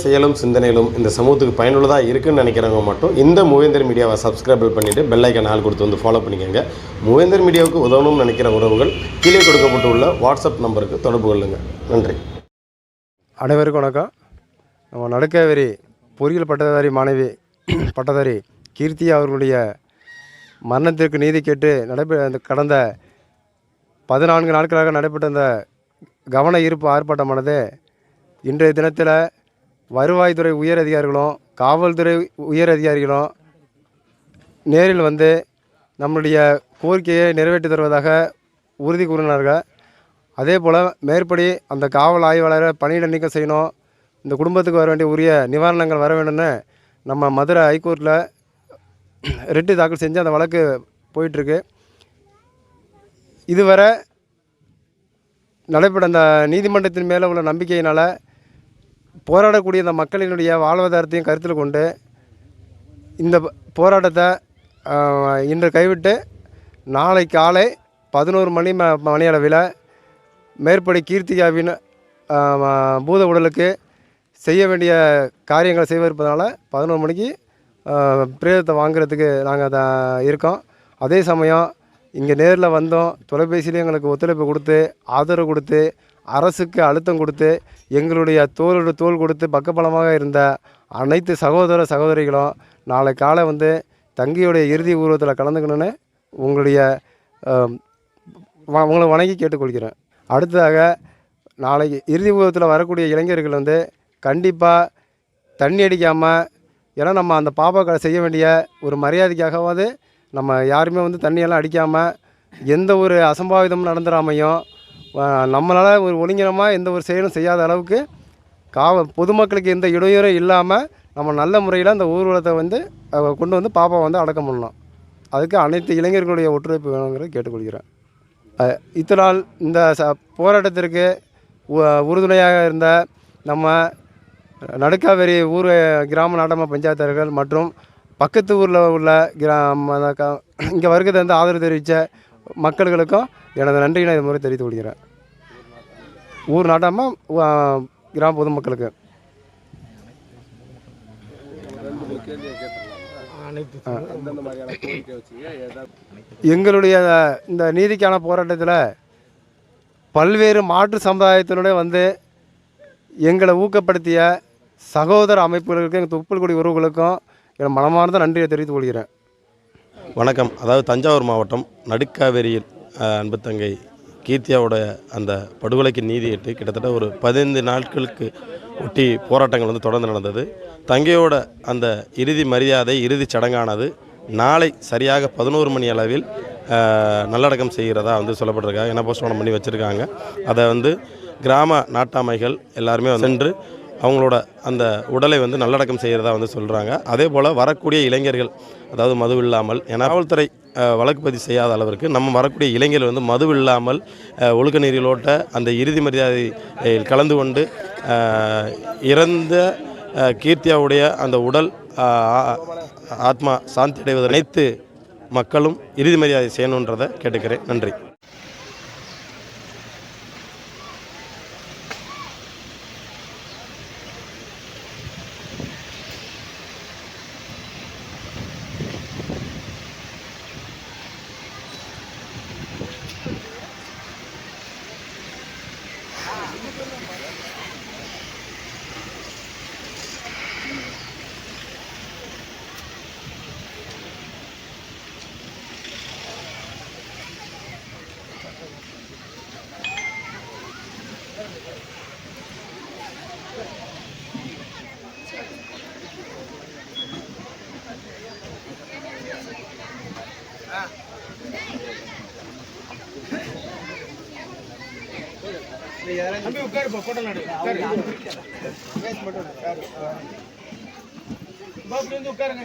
செயலும் சிந்தனையிலும் இந்த சமூகத்துக்கு பயனுள்ளதாக இருக்குன்னு நினைக்கிறவங்க மட்டும் இந்த மூவேந்தர் மீடியாவை சப்ஸ்கிரைபிள் பண்ணிவிட்டு பெல்லைக்கன் ஆள் கொடுத்து வந்து ஃபாலோ பண்ணிக்கோங்க. மூவேந்தர் மீடியாவுக்கு உதவணும்னு நினைக்கிற உறவுகள் கீழே கொடுக்கப்பட்டுள்ள வாட்ஸ்அப் நம்பருக்கு தொடர்பு கொள்ளுங்கள் நன்றி. அனைவருக்கும் வணக்கம். நம்ம நடுக்காவேரி பொறியியல் பட்டதாரி மாணவி பட்டதாரி கீர்த்தி அவர்களுடைய மரணத்திற்கு நீதி கேட்டு நடைபெற கடந்த பதினான்கு நாட்களாக நடைபெற்ற அந்த கவன ஈர்ப்பு ஆர்ப்பாட்டமானது இன்றைய தினத்தில் வருவாய்த்துறை உயர் அதிகாரிகளும் காவல்துறை உயர் அதிகாரிகளும் நேரில் வந்து நம்முடைய கோரிக்கையை நிறைவேற்றி தருவதாக உறுதி கூறினார்கள். அதே போல் மேற்படி அந்த காவல் ஆய்வாளரை பணியிட நீக்கம் செய்யணும் இந்த குடும்பத்துக்கு வர வேண்டிய உரிய நிவாரணங்கள் வர வேண்டும்னு நம்ம மதுரை ஹைகோர்ட்டில் ரிட்டு தாக்கல் செஞ்சு அந்த வழக்கு போயிட்டுருக்கு. இதுவரை நடைபெற அந்த நீதிமன்றத்தின் மேலே உள்ள நம்பிக்கையினால் போராடக்கூடிய இந்த மக்களினுடைய வாழ்வாதாரத்தையும் கருத்தில் கொண்டு இந்த போராட்டத்தை இன்று கைவிட்டு நாளை காலை பதினோரு மணி ம மணி அளவில் மேற்படி கீர்த்திகாவின் பூத உடலுக்கு செய்ய வேண்டிய காரியங்களை செய்வதற்பதனால பதினோரு மணிக்கு பிரேதத்தை வாங்குறதுக்கு நாங்கள் அதை இருக்கோம். அதே சமயம் இங்கே நேரில் வந்தோம் தொலைபேசியிலே எங்களுக்கு ஒத்துழைப்பு கொடுத்து ஆதரவு கொடுத்து அரசுக்கு அழுத்தம் கொடுத்து எங்களுடைய தோளோடு தோல் கொடுத்து பக்கபலமாக இருந்த அனைத்து சகோதர சகோதரிகளும் நாளை காலை வந்து தங்கியுடைய இறுதி ஊர்வலத்தில் கலந்துக்கணுன்னு உங்களுடைய உங்களை வணங்கி கேட்டுக்கொள்கிறேன். அடுத்ததாக நாளைக்கு இறுதி ஊர்வலத்தில் வரக்கூடிய இளைஞர்கள் வந்து கண்டிப்பாக தண்ணி அடிக்காமல் ஏன்னா நம்ம அந்த பாப்பாக்களை செய்ய வேண்டிய ஒரு மரியாதைக்காகவாது நம்ம யாருமே வந்து தண்ணியெல்லாம் அடிக்காமல் எந்த ஒரு அசம்பாவிதமும் நடந்துடாமையும் நம்மளால் ஒரு ஒழுங்கினமாக எந்த ஒரு செயலும் செய்யாத அளவுக்கு காவ பொதுமக்களுக்கு எந்த இடையூறும் இல்லாமல் நம்ம நல்ல முறையில் அந்த ஊர்வலத்தை வந்து கொண்டு வந்து பாப்பாவை வந்து அடக்கம் பண்ணலாம். அதுக்கு அனைத்து இளைஞர்களுடைய ஒத்துழைப்பு வேணுங்கிறத கேட்டுக்கொள்கிறேன். இத்தனால் இந்த ச போராட்டத்திற்கு உறுதுணையாக இருந்த நம்ம நடுக்காவேரி ஊர் கிராம நாட்டம பஞ்சாயத்தர்கள் மற்றும் பக்கத்து ஊரில் உள்ள கிராம இங்கே வருகை வந்து ஆதரவு தெரிவித்த மக்களுக்கும் எனது நன்றியினை இது முறை தெரிவித்துக் கொள்கிறேன். ஊர் நாட்டாம கிராம பொதுமக்களுக்கு. எங்களுடைய இந்த நீதிக்கான போராட்டத்தில் பல்வேறு மாற்று சமுதாயத்தினுடைய வந்து எங்களை ஊக்கப்படுத்திய சகோதர அமைப்புகளுக்கும் எங்கள் துப்புல்குடி உறவுகளுக்கும் என் மனமார்ந்த நன்றியை தெரிவித்துக் கொள்கிறேன். வணக்கம். அதாவது தஞ்சாவூர் மாவட்டம் நடுக்காவேரியில் அன்பு தங்கை கீர்த்தியாவோட அந்த படுகொலைக்கு நீதியிட்டு கிட்டத்தட்ட ஒரு பதினைந்து நாட்களுக்கு ஒட்டி போராட்டங்கள் வந்து தொடர்ந்து நடந்தது. தங்கையோட அந்த இறுதி மரியாதை இறுதி சடங்கானது நாளை சரியாக பதினோரு மணி அளவில் நல்லடக்கம் செய்கிறதா வந்து சொல்லப்பட்டிருக்காங்க. என்ன போஸ்ட்மார்ட்டம் பண்ணி வச்சுருக்காங்க. அதை வந்து கிராம நாட்டாமைகள் எல்லாருமே சென்று அவங்களோட அந்த உடலை வந்து நல்லடக்கம் செய்கிறதா வந்து சொல்கிறாங்க அதே போல் வரக்கூடிய இளைஞர்கள் அதாவது மது இல்லாமல் ஏன்னா காவல்துறை வழக்கு பதிவு செய்யாத அளவிற்கு நம்ம வரக்கூடிய இளைஞர்கள் வந்து மது இல்லாமல் ஒழுக்க நீரிலோட்ட அந்த இறுதி மரியாதை கலந்து கொண்டு இறந்த கீர்த்தியாவுடைய அந்த உடல் ஆத்மா சாந்தி அடைவதை அனைத்து மக்களும் இறுதி மரியாதை செய்யணுன்றதை கேட்டுக்கிறேன். நன்றி. தம்பி உட்காருப்பா போட்டோ நாடு உட்காரு. உட்காருங்க.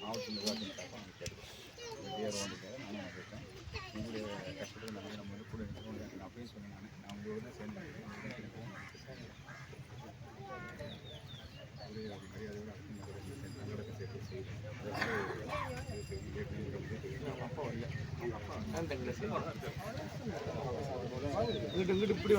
மாவட்ட நிர்வாகத்தின் சார்பாக அவங்க கேட்டுக்கிறேன் டிஆர் வந்துருக்காரு நானும் வந்திருக்கேன் உங்களுடைய கஷ்டத்தில் நிறைய நம்ம வந்து கூட இருக்கணும் நான் அப்பயும் சொன்னேன் நான் நான் உங்களோட தான் சேர்ந்து ஒரு மரியாதையோட நல்லடக்க சேர்த்து செய்வேன் அப்பா வரல அவங்க அப்பா இங்கிட்டு இங்கிட்டு இப்படி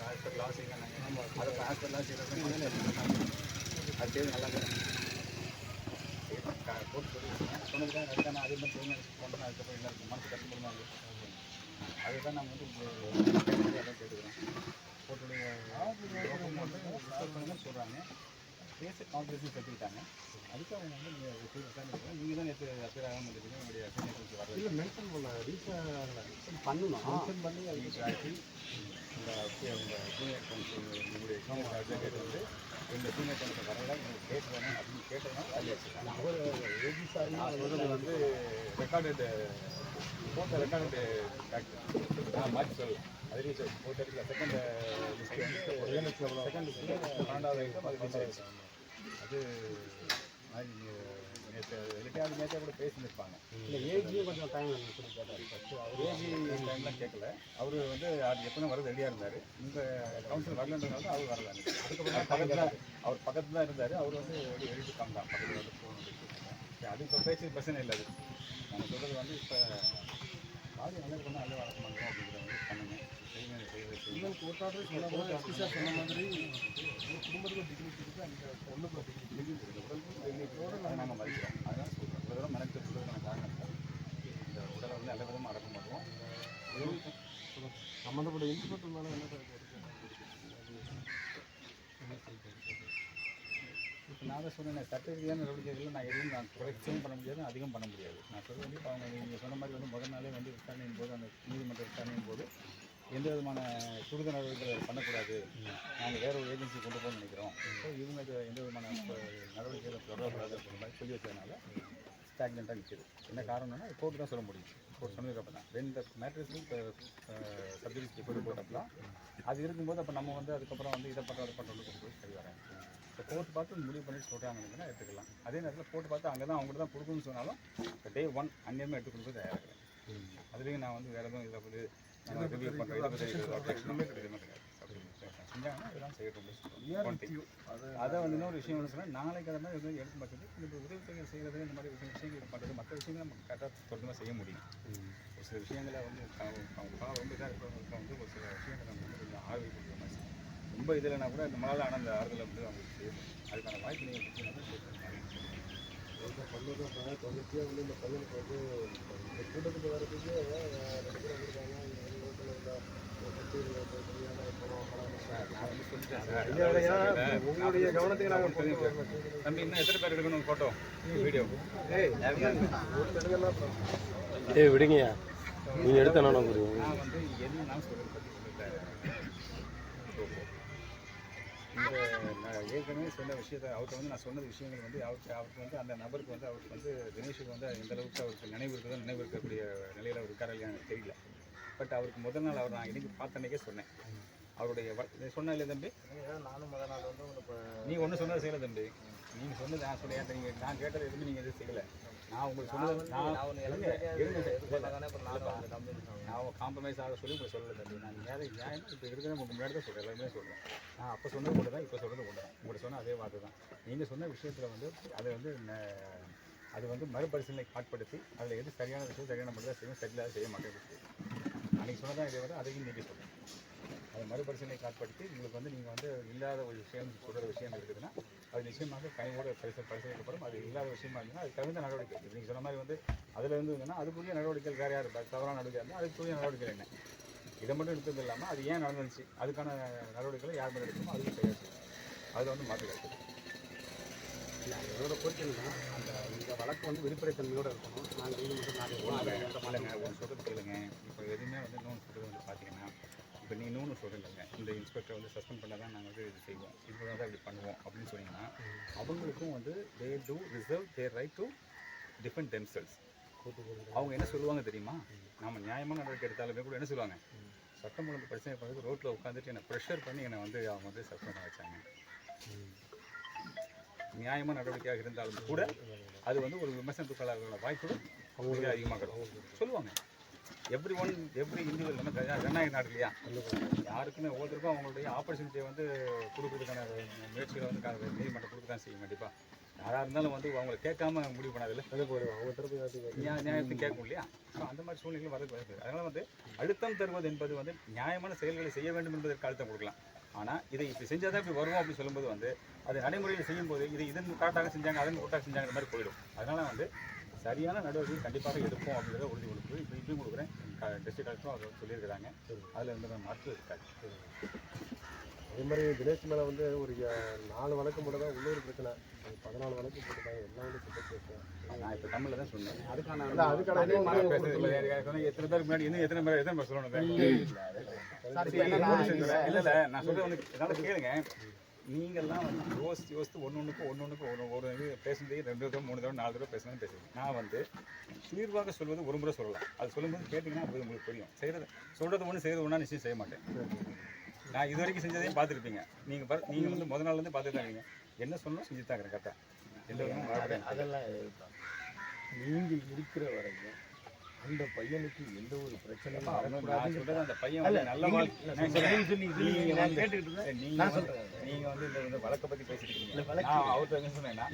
ஹாஸ்பிட்டல் லாஸ் செய்யணும் அதை ஹாஸ்பிட்டல் லாஸ் செய்யறது அது செய்து நல்லா போட்டு சொல்லியிருக்கேன் சொன்னதுக்காக அதுக்காக நான் அதே மாதிரி செய்யணும் பண்ணுறேன் அதுக்கப்புறம் இல்லை மனசு கஷ்டப்படுமா அதுதான் நான் வந்து அதான் கேட்டுக்கிறேன் போட்டுடைய சொல்கிறாங்க பேச காம்படிஷன் கற்றுக்கிட்டாங்க அதுக்கு அவங்க வந்து நீங்கள் நீங்கள் தான் நேற்று அப்பியர் ஆகாமல் இருந்தீங்க உங்களுடைய சீனியர் வர இல்லை மென்ஷன் பண்ண ரீச் பண்ணணும் மென்ஷன் பண்ணி அதுக்கு ஆக்கி இந்த இந்த சீனியர் கவுன்சில் உங்களுடைய சீனியர் அட்வொகேட் வந்து இந்த சீனியர் கவுன்சில் வரல நீங்கள் கேட்டு வேணும் அப்படின்னு கேட்டதுனால அவர் ஏஜி சார் வந்து ரெக்கார்டட் ஃபோர்த் ரெக்கார்டட் நான் மாற்றி சொல்லலாம் அதுலேயும் சார் ஃபோர்த் செகண்ட் செகண்ட் பன்னெண்டாவது ஐட்டம் அது அது நேற்று எதுக்காவது நேற்றே கூட பேசியிருப்பாங்க. இல்லை ஏஜியும் கொஞ்சம் டைம் ஏஜி டைம்லாம் கேட்கல அவர் வந்து அது எப்போ வர ரெடியாக இருந்தார். இந்த கவுன்சில் வரலன்றதுனால தான் அவர் வரல. அதுக்கப்புறம் பக்கத்தில் அவர் பக்கத்தில் தான் இருந்தார். அவர் வந்து எழுதி காமிதான் பக்கத்தில் வந்து ஃபோன் அது இப்போ பேச்சு பிரச்சனை இல்லை அது. நம்ம சொல்கிறது வந்து இப்போ பாதி நல்லது பண்ணால் நல்ல வளர்க்க மாட்டோம் அப்படிங்கிற மாதிரி பண்ணுங்க செய்யுங்க செய்வது கோட்டாடு சொன்ன மாதிரி எஸ்பி சார் சொன்ன மாதிரி ஒரு குடும்பத்துக்கு டிகிரி கொடுத்து அந்த பொண்ணுக்கு டிகிரி டிகிரி அதை நாங்கள் மதிக்கிறோம் அதனால் சொல்கிறோம் இவ்வளோ தூரம் மெனக்கு சொல்கிறதுக்கான காரணம் இல்லை. இந்த உடலை வந்து நல்ல விதமாக அடக்க மாட்டோம் சம்மந்தப்பட்ட இன்ஸ்பெக்டர் மேலே என்ன சார் இப்போ நான் தான் சொன்னேன் சட்ட ரீதியான நடவடிக்கைகள் நான் எதுவும் நான் குறைச்சும் பண்ண முடியாது அதிகம் பண்ண முடியாது நான் சொல்றது வந்து அவங்க நீங்கள் சொன்ன மாதிரி வந்து முதல் நாளே வந்து விசாரணையின் போது அந்த நீதிமன்ற போது எந்த விதமான துரித நடவடிக்கைகள் பண்ணக்கூடாது. நாங்கள் வேற ஒரு ஏஜென்சி கொண்டு போகணும்னு நினைக்கிறோம். ஸோ இவங்க எந்த விதமான நடவடிக்கைகளை தொடரக்கூடாது அப்படின்ற மாதிரி சொல்லி வச்சதுனால ஸ்டாக்னெண்ட்டாக நிற்கிது என்ன காரணம்னா கோர்ட்டு தான் சொல்ல முடியும். கோர்ட் சொன்னதுக்கப்புறம் uh, uh, தான் ரெண்டு மேட்ரிஸும் சப்ஜெக்ட் ரிப்போர்ட் போட்டப்பலாம் அது இருக்கும்போது அப்போ நம்ம வந்து அதுக்கப்புறம் வந்து இதை பண்ணுறது பண்ணுறதுக்கு கொண்டு போய் சரி வரேன் இப்போ கோர்ட் பார்த்து முடிவு பண்ணிட்டு சொல்கிறாங்கன்னா எடுத்துக்கலாம். அதே நேரத்தில் போட்டு பார்த்து அங்கே தான் அவங்கள்ட்ட தான் கொடுக்கணும்னு சொன்னாலும் டே ஒன் அங்கேயுமே எடுத்து தயாராக தயாராகிறேன் அதுலேயும் நான் வந்து வேறு எதுவும் இதில் வந்து ரிவ்யூ பண்ணுறேன் எதுவுமே அதை வந்து இன்னொரு விஷயம் வந்து சொன்னால் நாளைக்கு அதை மாதிரி வந்து எடுத்து பார்க்குறது இந்த உதவித்தொகை செய்கிறது இந்த மாதிரி விஷயம் விஷயங்கள் பண்ணுறது மற்ற விஷயங்கள் நம்ம கரெக்டாக தொடர்ந்து செய்ய முடியும். ஒரு சில விஷயங்களை வந்து ரொம்ப இதாக இருக்கிறவங்களுக்கு வந்து ஒரு சில விஷயங்களை நம்ம வந்து கொஞ்சம் ஆதரவு கொடுக்குற மாதிரி. ரொம்ப இதில்னா கூட நம்மளால் ஆன அந்த ஆறுதலை வந்து அவங்களுக்கு அதுக்கான வாய்ப்பு நீங்கள் கொடுத்தீங்கன்னா பண்ணது தொடர்ச்சியாக வந்து இந்த பையனுக்கு வந்து இந்த கூட்டத்துக்கு ரெண்டு பேர் வந்திருக்காங்க நான் உங்களுடைய கவனத்துக்கு நாங்கள் தம்பி இன்னும் எத்தனை பேர் எடுக்கணும் ஃபோட்டோ வீடியோ ஏய் விடுங்கய்யா. நீங்கள் எடுத்த நான் புரியும் இந்த நான் ஏற்கனவே சொன்ன விஷயத்தை அவர்கிட்ட வந்து நான் சொன்ன விஷயங்கள் வந்து அவருக்கு அவருக்கு வந்து அந்த நபருக்கு வந்து அவருக்கு வந்து தினேஷுக்கு வந்து எந்த அளவுக்கு அவருக்கு நினைவு இருக்குதோ நினைவு இருக்கக்கூடிய நிலையில் அவர் இருக்காரா இல்லையா எனக்கு தெரியல. பட் அவருக்கு முதல் நாள் அவர் நான் இன்னைக்கு பார்த்த அன்னைக்கே சொன்னேன். அவருடைய சொன்ன இல்லையா தம்பி? நானும் முதல் நாள் வந்து இப்போ நீ ஒன்றும் சொன்னது செய்யலை தம்பி. நீங்கள் சொன்னது நான் சொன்னேன். நீங்கள் நான் கேட்டது எதுவுமே நீங்கள் எதுவும் செய்யலை. நான் உங்களுக்கு சொன்னது நான். நான் காம்ப்ரமைஸ் ஆக சொல்லி உங்களுக்கு சொல்லலை தம்பி. நான் நேரம் நியாயம் இப்போ இருக்கிற உங்களுக்கு முன்னாடி தான் சொல்கிறேன் எல்லாருமே சொல்கிறேன் நான் அப்போ சொன்னது கூட தான் இப்போ சொல்கிறது கூட தான். உங்கள்கிட்ட சொன்ன அதே வார்த்தை தான். நீங்கள் சொன்ன விஷயத்தில் வந்து அதை வந்து அது வந்து மறுபரிசீலனைக்கு ஆட்படுத்தி அதில் எது சரியான விஷயம் சரியான மட்டும் தான் செய்யும் சரியில்லாத செய்ய மாட்டேன் அன்றைக்கி சொன்னதான் இதை விட அதையும் நீட்டி சொல்கிறேன் அதை மறுபரிசீலனைக்கு ஆட்படுத்தி உங்களுக்கு வந்து நீங்கள் வந்து இல்லாத ஒரு விஷயம் சொல்கிற விஷயம் இருக்குதுன்னா அது நிச்சயமாக கனிவோட பரிசு பரிசீலிக்கப்படும். அது இல்லாத விஷயமா இருந்ததுன்னா அது தகுந்த நடவடிக்கை நீங்கள் சொன்ன மாதிரி வந்து அதில் இருந்து இருந்ததுன்னா அதுக்குரிய நடவடிக்கைகள் வேறு யார்? தவறான நடவடிக்கை இருந்தால் அதுக்குரிய நடவடிக்கை என்ன? இதை மட்டும் எடுத்தது இல்லாமல் அது ஏன் நடந்துச்சு? அதுக்கான நடவடிக்கைகளை யார் மேலே எடுக்கணுமோ அதுக்கு செய்ய அதில் வந்து மாற்று கருத்து அதோட போச்சுன்னா அந்த இந்த வழக்கு வந்து வெளிப்படைத்தன்மையோடு இருக்கணும். நாங்கள் இது மட்டும் நாங்கள் சொல்கிறது கேளுங்க. இப்போ எதுவுமே வந்து இன்னொன்று சொல்கிறது வந்து பார்த்தீங்கன்னா இப்போ இன்னொன்று சொல்கிறீங்க இந்த இன்ஸ்பெக்டர் வந்து சஸ்பெண்ட் பண்ணால் தான் நாங்கள் வந்து இது செய்வோம். இது தான் இப்படி பண்ணுவோம் அப்படின்னு சொன்னீங்கன்னா அவங்களுக்கும் வந்து they to reserve their right to defend themselves அவங்க என்ன சொல்லுவாங்க தெரியுமா? நம்ம நியாயமான நடவடிக்கை எடுத்தாலுமே கூட என்ன சொல்லுவாங்க? சட்டம் ஒழுங்கு பிரச்சனை பண்ணுறது ரோட்டில் உட்காந்துட்டு என்னை ப்ரெஷர் பண்ணி என்னை வந்து அவங்க வந்து சஸ்பெண்ட் பண்ண வச்சாங்க. நியாயமான நடவடிக்கையாக இருந்தாலும் கூட அது வந்து ஒரு விமர்சனத்துக்கான வாய்ப்புகள் அவங்களுக்கு அதிகமாக சொல்லுவாங்க. எவ்ரி ஒன் எவ்ரி இண்டிவிஜுவல் நம்ம ஜன- ஜனநாயக நாடு இல்லையா? யாருக்குமே ஒவ்வொருத்தருக்கும் அவங்களுடைய ஆப்பர்ச்சுனிட்டியை வந்து கொடுக்கறதுக்கான முயற்சிகளை வந்து நீதிமன்றம் கொடுக்க தான் செய்யும் கண்டிப்பாக யாராக இருந்தாலும் வந்து அவங்கள கேட்காம முடிவு பண்ணாதில்ல நியா- நியாயத்தை கேட்கும் இல்லையா? ஸோ அந்த மாதிரி சூழ்நிலைகள் வரது வருது. அதனால் வந்து அழுத்தம் தருவது என்பது வந்து நியாயமான செயல்களை செய்ய வேண்டும் என்பதற்கு அழுத்தம் கொடுக்கலாம். ஆனால் இதை இப்படி செஞ்சால் தான் இப்படி வருவோம் அப்படின்னு சொல்லும்போது வந்து அது நடைமுறையில் செய்யும்போது இது இதன் கரெக்டாக செஞ்சாங்க அதன் கரெக்டாக செஞ்சாங்கிற மாதிரி போயிடும். அதனால் வந்து சரியான நடவடிக்கை கண்டிப்பாக எடுப்போம் அப்படிங்கிறத உறுதி கொடுக்குது இப்போ இப்பயும் கொடுக்குறேன். டிஸ்ட்ரிக்ட் கலெக்டரும் அதை சொல்லியிருக்கிறாங்க. அதில் வந்து மாற்று இருக்காது அதே மாதிரி தினேஷ் மேலே வந்து ஒரு நாலு வழக்கு மட்டும் தான் உள்ளூர் பிரச்சனை. பதினாலு வழக்கு போட்டுட்டாங்க எல்லாம் வந்து பேசுவேன் நான் இப்போ தமிழில் தான் சொன்னேன். அதுக்கான அதுக்கான எத்தனை பேருக்கு முன்னாடி இன்னும் எத்தனை பேர் எத்தனை பேர் சொல்லணும்? இல்ல இல்ல. நான் சொல்றது வந்து என்னால கேளுங்க. நீங்கெல்லாம் வந்து யோசித்து யோசித்து ஒன்று ஒன்றுக்கு ஒன்று ஒன்றுக்கு ஒரு ஒரு இது பேசுனதே ரெண்டு தடவை மூணு தடவை நாலு தடவை பேசணும்னு பேசுறேன் நான் வந்து தீர்வாக சொல்வது ஒரு முறை சொல்லலாம். அது சொல்லும்போது கேட்டிங்கன்னா அது உங்களுக்கு புரியும். செய்கிறது சொல்கிறது ஒன்று செய்கிறது ஒன்றா நிச்சயம் செய்ய மாட்டேன். நான் இது வரைக்கும் செஞ்சதையும் பார்த்துருப்பீங்க நீங்கள் பாரு நீங்கள் வந்து முதல் நாள்லேருந்து தான் என்ன சொன்னாலும் செஞ்சு தான் கரெக்டாக எந்த. அதெல்லாம் இருப்பாங்க நீங்க இருக்கிற வரைக்கும் அந்த பையனுக்கு எந்த ஒரு பிரச்சனையும் அந்த பையன் நல்ல நீங்க- நீங்க வந்து- இந்த வழக்கை பத்தி பேசிட்டு அவர்கிட்ட என்ன சொன்னேன்னா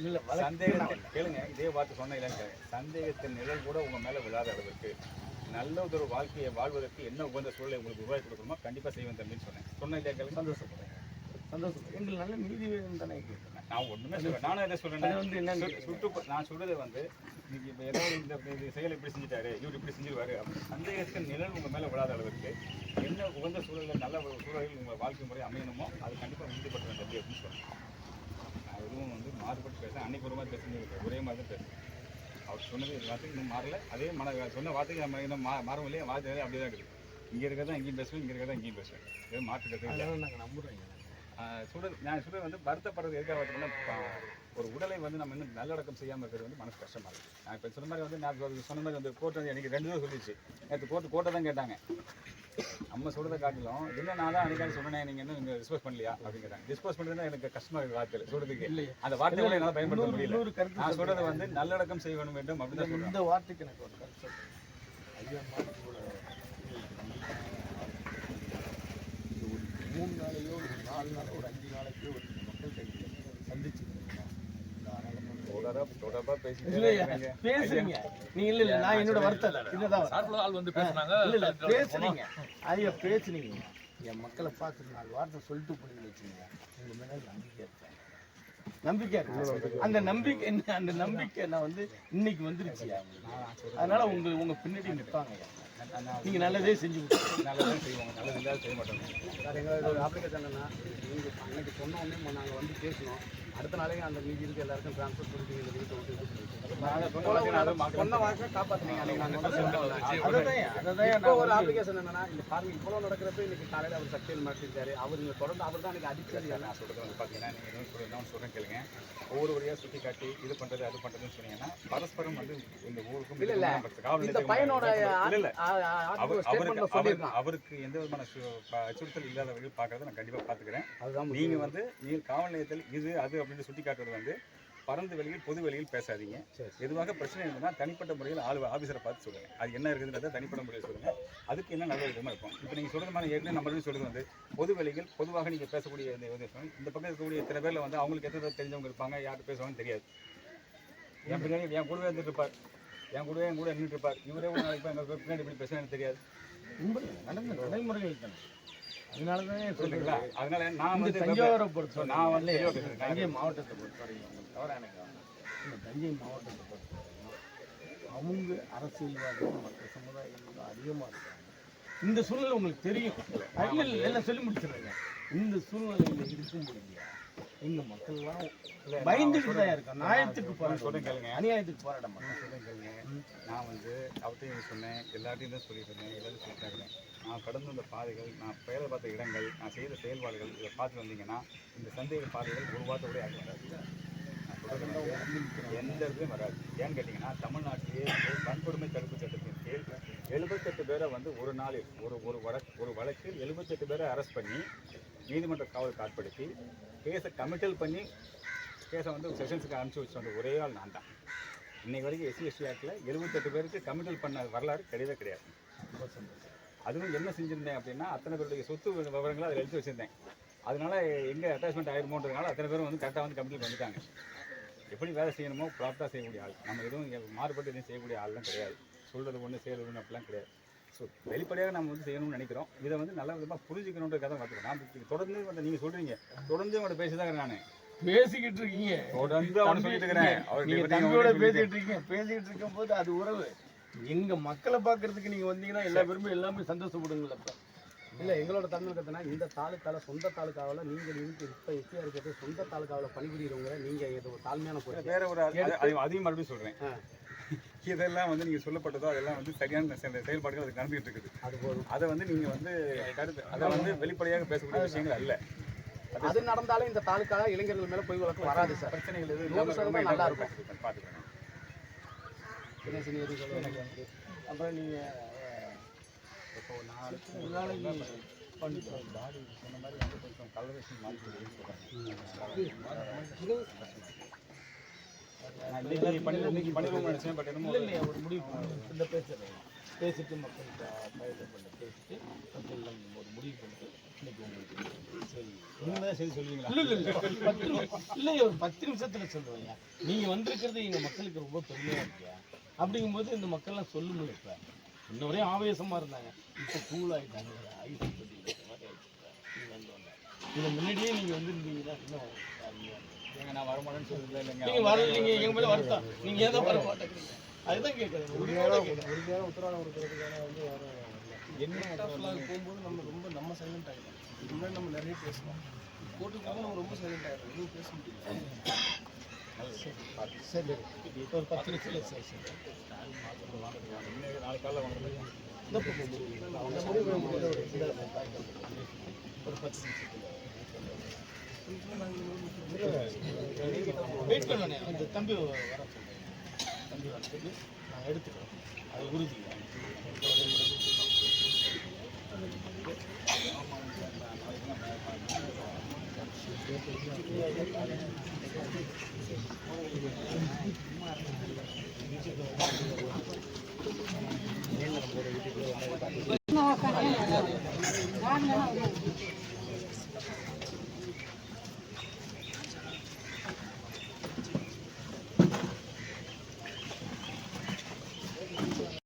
சந்தேகத்தை கேளுங்க இதே வார்த்தை சொன்ன இல்லைங்க சந்தேகத்தின் நிழல் கூட உங்க மேல விழாத அளவுக்கு நல்ல ஒரு வாழ்க்கையை வாழ்வதற்கு என்ன உகந்த சூழலை உங்களுக்கு உருவாக்கி கொடுக்கணுமோ கண்டிப்பா செய்வேன் தம்பின்னு சொன்னேன். சொன்ன இல்லையா கேளுங்க. சந்தோஷப்படுறேன். சந்தோஷம் எங்களுக்கு நல்ல நீதி வேணும் தானே நான் ஒண்ணுமே சொல்றேன் நானும் என்ன அது சொல்றேன் வந்து என்னன்னு சுட்டு- நான் சொல்றது வந்து நீங்க இப்ப ஏதாவது இந்த செயல் இப்படி செஞ்சுட்டாரு இவர் இப்படி செஞ்சிருவாரு அப்படின்னு. சந்தேகத்தின் நிழல் உங்க மேல விழாத அளவுக்கு என்ன உகந்த சூழலில் நல்ல ஒரு சூழலில் உங்க வாழ்க்கை முறை அமையணுமோ அது கண்டிப்பா உறுதிப்பட்டு தம்பி அப்படின்னு சொன்னேன் நான் எதுவும் வந்து மாறுபட்டு பேசுறேன் அன்னைக்கு ஒரு மாதிரி பேசுறது ஒரே மாதிரி தான் பேசுறேன் அவர் சொன்னது இது வார்த்தை இன்னும் மாறல. அதே மன சொன்ன வார்த்தைக்கு நம்ம இன்னும் மா மாறவும் இல்லையா? வார்த்தை அப்படியே தான் இருக்குது. இங்கே இருக்கிறதா இங்கேயும் பேசுவேன் இங்கே இருக்கிறதா இங்கேயும் பேசுவேன். எதுவும் மாற்று கருத்து இல்லை. நாங்கள் சொல்றது நான் சொல்றது வந்து வருத்தப்படுறது எதுக்காக வருத்தம்னா ப- ஒரு உடலை வந்து நம்ம இன்னும் நல்லடக்கம் செய்யாமல் இருக்கிறது வந்து மனசு கஷ்டமா இருக்கு. நான் இப்போ சொன்ன மாதிரி வந்து நான் சொன்ன மாதிரி வந்து கோர்ட் வந்து எனக்கு ரெண்டு தடவை சொல்லிச்சு. நேற்று கோர்ட்டு கோர்ட்டை தான் கேட்டாங்க. நம்ம சொல்றதை காட்டிலும் இல்லை நான் தான் அன்றைக்கான சொன்னேன் நீங்கள் இன்னும் இங்கே டிஸ்போஸ் பண்ணலையா? அப்படின்னு கேட்டாங்க. டிஸ்போஸ் பண்ணுறது எனக்கு கஷ்டமா இருக்கு வார்த்தையில் சொல்றதுக்கு இல்லையா? அந்த வார்த்தை கூட என்னால் பயன்படுத்த முடியல. நான் சொல்றது வந்து நல்லடக்கம் செய்ய வேண்டும் வேண்டும் அப்படின்னு தான் இந்த வார்த்தைக்கு எனக்கு ஒரு கருத்து. ஐயா மாதிரி கூட இது ஒரு மூணு நாளையோ ஒரு நாலு நாளோ ஒரு அஞ்சு நாளைக்கோ ஒரு மக்கள் கையில் சந்திச்சு. பேசுறீங்க நீங்க இல்ல இல்ல நான் என்னோட வருத்தம் இதுதான் ஆள் வந்து பேசுனாங்க இல்ல ஐயா பேசுனீங்க என் மக்களை பார்த்து நாலு வார்த்தை சொல்லிட்டு போனீங்கன்னு வச்சுங்க உங்க மேல நம்பிக்கை இருக்கேன் நம்பிக்கை இருக்கு? அந்த நம்பிக்கை என்ன அந்த நம்பிக்கை நான் வந்து இன்னைக்கு வந்துருச்சியா அதனால உங்க உங்க பின்னாடி நிற்பாங்க நான் நான் நீங்க நல்லதே செஞ்சு நல்லதான் செய்வாங்க. நல்லது இல்லாத செய்ய மாட்டாங்க. சார் எங்களோட ஒரு அப்ளிகேஷன் என்னன்னா நீங்கள் அன்னைக்கு சொன்ன உடனே நாங்கள் வந்து பேசணும். அடுத்த நாளே அந்த மீதி இருக்க எல்லாருக்கும் ட்ரான்ஸ்ஃபர் பண்ணி எங்கள் வீட்டை விட்டு சொன்ன வாக்கை காப்பாற்றுனீங்க அன்னைக்கு நாங்கள் ஒரு அப்ளிகேஷன் என்னன்னா இந்த பாருங்க இவ்வளோ நடக்கிறப்ப இன்னைக்கு காலையில் அவர் சக்தியில் மாட்டிருக்காரு. அவர் இங்க தொடர்ந்து அவர் தான் எனக்கு அடிச்சது நான் வந்து பார்த்தீங்கன்னா நீங்கள் எதுவும் சொல்ல நான் சொல்கிறேன் கேளுங்க. ஒவ்வொரு வழியாக சுற்றி காட்டி இது பண்ணுறது அது பண்ணுறதுன்னு சொன்னீங்கன்னா பரஸ்பரம் வந்து இந்த ஊருக்கும் இல்ல, இல்ல. இந்த பையனோட இல்ல அவருக்கு அவருக்கு எந்த விதமான அச்சுறுத்தல் இல்லாத வகையில் பார்க்கறத நான் கண்டிப்பாக பார்த்துக்கிறேன். அதுதான் நீங்க வந்து நீங்க காவல் நிலையத்தில் இது அது அப்படின்னு சுட்டி காட்டுறது வந்து பரந்த வெளியில் பொது வெளியில் பேசாதீங்க. எதுவாக பிரச்சனை இருந்ததுன்னா தனிப்பட்ட முறையில் ஆளு ஆஃபீஸரை பார்த்து சொல்லுங்க. அது என்ன இருக்குதுன்றதை தனிப்பட்ட முறையில் சொல்லுங்க. அதுக்கு என்ன நடவடிக்கை இருக்கும்? இப்போ நீங்க சொல்றது மாதிரி ஏற்கனவே நம்ம மறுபடியும் சொல்றது வந்து பொது வெளியில் பொதுவாக நீங்க பேசக்கூடிய இந்த இந்த பக்கம் இருக்கக்கூடிய இத்தனை பேர்ல வந்து அவங்களுக்கு எத்தனை தெரிஞ்சவங்க இருப்பாங்க யார் பேசுவாங்கன்னு தெரியாது. என் பின்னாடி என் கூடவே இருந்துட்டு இருப்பார். என் கூடவே என் கூட நின்றுட்டு இருப்பார். இவரே ஒரு நாளைக்கு எங்கள் பின்னாடி இப்படி எனக்கு தெரியாது. நடைமுறைகள் தானே? அதனால தானே சொல்றீங்களா அதனால நான் வந்து தஞ்சாவூரை பொறுத்த நான் வந்து. தஞ்சை மாவட்டத்தை பொறுத்த வரைக்கும் தவிர எனக்கு. இந்த தஞ்சை மாவட்டத்தை பொறுத்த வரைக்கும் அவங்க அரசியல்வாதிகள் மற்ற சமுதாயங்கள் அதிகமாக இருக்காங்க. இந்த சூழ்நிலை உங்களுக்கு தெரியும். இல்லை இல்லை எல்லாம் சொல்லி முடிச்சிடுறேங்க. இந்த சூழ்நிலையில் இருக்கும் பொழுது எங்க மக்கள்லாம் பயந்துட்டு தான் இருக்கோம். நியாயத்துக்கு போராட்டம் கேளுங்க. அநியாயத்துக்கு போராட மாட்டோம் சொல்றேன் கேளுங்க. நான் வந்து அவர்கிட்டையும் சொன்னேன். எல்லாத்தையும் தான் சொல்லியிருந்தேன் எல்லாரும் சொல்லிட்டு இருக்கிறேன் நான் கடந்து வந்த பாதைகள் நான் பெயரை பார்த்த இடங்கள் நான் செய்த செயல்பாடுகள் இதை பார்த்து வந்தீங்கன்னா இந்த சந்தேக பாதைகள் ஒரு வார்த்தை கூட யாரும் வராது. எந்த இதுலையும் வராது. ஏன்னு கேட்டிங்கன்னா தமிழ்நாட்டிலேயே வன்கொடுமை தடுப்பு சட்டத்தின் கீழ் எழுபத்தெட்டு பேரை வந்து ஒரு நாளில் ஒரு ஒரு வழக்கு ஒரு வழக்கில் எழுபத்தெட்டு பேரை அரெஸ்ட் பண்ணி நீதிமன்ற காவலுக்கு ஆட்படுத்தி கேஸை கமிட்டல் பண்ணி கேஸை வந்து செஷன்ஸுக்கு அனுப்பிச்சி வச்சு வந்த ஒரே ஆள் நான் தான். இன்னைக்கு வரைக்கும் எஸ்சி எஸ்டி ஆக்டில் எழுபத்தெட்டு பேருக்கு கமிட்டல் பண்ண வரலாறு கிடையவே கிடையாது. அதுவும் என்ன செஞ்சுருந்தேன் அப்படின்னா அத்தனை பேருடைய சொத்து விவரங்களை அதில் எழுதி வச்சுருந்தேன். அதனால எங்கே அட்டாச்மெண்ட் ஆயிருமோன்றதுனால அத்தனை பேரும் வந்து கரெக்டாக வந்து கமிட்டல் பண்ணிட்டாங்க. எப்படி வேலை செய்யணுமோ ப்ராப்பராக செய்யக்கூடிய ஆள். நம்ம எதுவும் மாறுபட்டு எதுவும் செய்யக்கூடிய ஆள்லாம் கிடையாது. சொல்கிறது ஒன்று செய்கிறது ஒன்று அப்படிலாம் கிடையாது. ஸோ வெளிப்படையாக நம்ம வந்து செய்யணும்னு நினைக்கிறோம். இதை வந்து நல்ல விதமாக புரிஞ்சுக்கணுன்றதுக்காக தான் பார்த்துக்கணும் நான் தொடர்ந்து வந்து நீங்கள் சொல்கிறீங்க தொடர்ந்து அவங்கள்ட்ட பேசி தான் நான். பேசிக்கிட்டு இருக்கீங்க. தொடர்ந்து அவனை சொல்லிட்டு இருக்கிறேன் அவர் தம்பியோட பேசிட்டு இருக்கீங்க. பேசிட்டு இருக்கும்போது அது உறவு. எங்க மக்களை பார்க்கறதுக்கு நீங்க வந்தீங்கன்னா எல்லா பேருமே எல்லாமே சந்தோஷப்படுங்களா இப்ப இல்லை எங்களோட தமிழகத்தினா இந்த தாலுக்காவில் சொந்த தாலுக்காவில் நீங்கள் இருக்கு இப்போ எஸ்டிஆர் இருக்கிறது சொந்த தாலுக்காவில் பணிபுரியறவங்க நீங்கள் இது ஒரு தாழ்மையான வேற ஒரு அது- அது- அதையும் மறுபடியும் சொல்றேன். இதெல்லாம் வந்து நீங்க சொல்லப்பட்டதோ அதெல்லாம் வந்து சரியான செ- செயல்பாடுகள் அதுக்கு நடந்துகிட்டு இருக்குது. அது போதும். அதை வந்து நீங்க வந்து கருத்து அதை வந்து வெளிப்படையாக பேசக்கூடிய விஷயங்கள் அல்ல. அது நடந்தாலும் இந்த தாலுக்காவில் இளைஞர்கள் மேலே பொய் வழக்கு வராது சார். பிரச்சனைகள் எதுவும் நல்லா இருக்கும். பார்த்துக்கணும். அப்புறம் நீங்க இப்போ நாளைக்கு பண்ணிக்கலாம் பாடி சொன்ன மாதிரி வந்து கொஞ்சம் கலரேஷன் மாதிரி சொல்றாங்க ஒரு முடிவு இந்த பேசிட்டு மக்கள்கிட்ட பயிர் பண்ண பேசிட்டு மக்கள் ஒரு முடிவு பண்ணிட்டு இன்னைக்கு உங்களுக்கு சரி நீங்க தான் சரி சொல்லுவீங்களா பத்து நிமிஷம் ஒரு பத்து நிமிஷத்துல சொல்லுவேன் நீங்க வந்திருக்கிறது எங்க மக்களுக்கு ரொம்ப பெருமையா இருக்கியா அப்படிங்கும்போது இந்த மக்கள்லாம் சொல்லுங்க இப்ப இன்ன ஒரே ஆவேசமா இருந்தாங்க இப்ப கூல் ஆயிட்டாங்க ஐஸ் கட்டி வைக்கிற நீங்க வந்து வந்தா. இதை முன்னாடியே வந்திருந்தீங்கன்னா இன்னும் அருமையா இருக்கும். நான் வரமாட்டேன்னு இல்லைங்க. நீங்க வர நீங்க எங்க மேல வருத்தம் நீங்க ஏதோ வர மாட்டேங்கிறீங்க. அதுதான் கேட்கறேன் உத்தரவாதம் கொடுக்கறதுக்கான வந்து யாரும் என்ன போகும்போது நம்ம ரொம்ப நம்ம சைலண்ட் ஆகிடும் இதுக்கு முன்னாடி நம்ம நிறைய பேசணும் கோர்ட்டுக்கு போக நம்ம ரொம்ப சைலண்ட் ஆகிடும் எதுவும் பேச முடியல. சரி ஒரு பத்து நிமிஷத்துல சரி சரி. நாளைக்கு காலைல வாங்க ஒரு பத்து நிமிஷத்துல வெயிட் பண்ணேன் அந்த தம்பி வர தம்பி வரத்துக்கு நான் எடுத்துக்கிறேன் அது உறுதி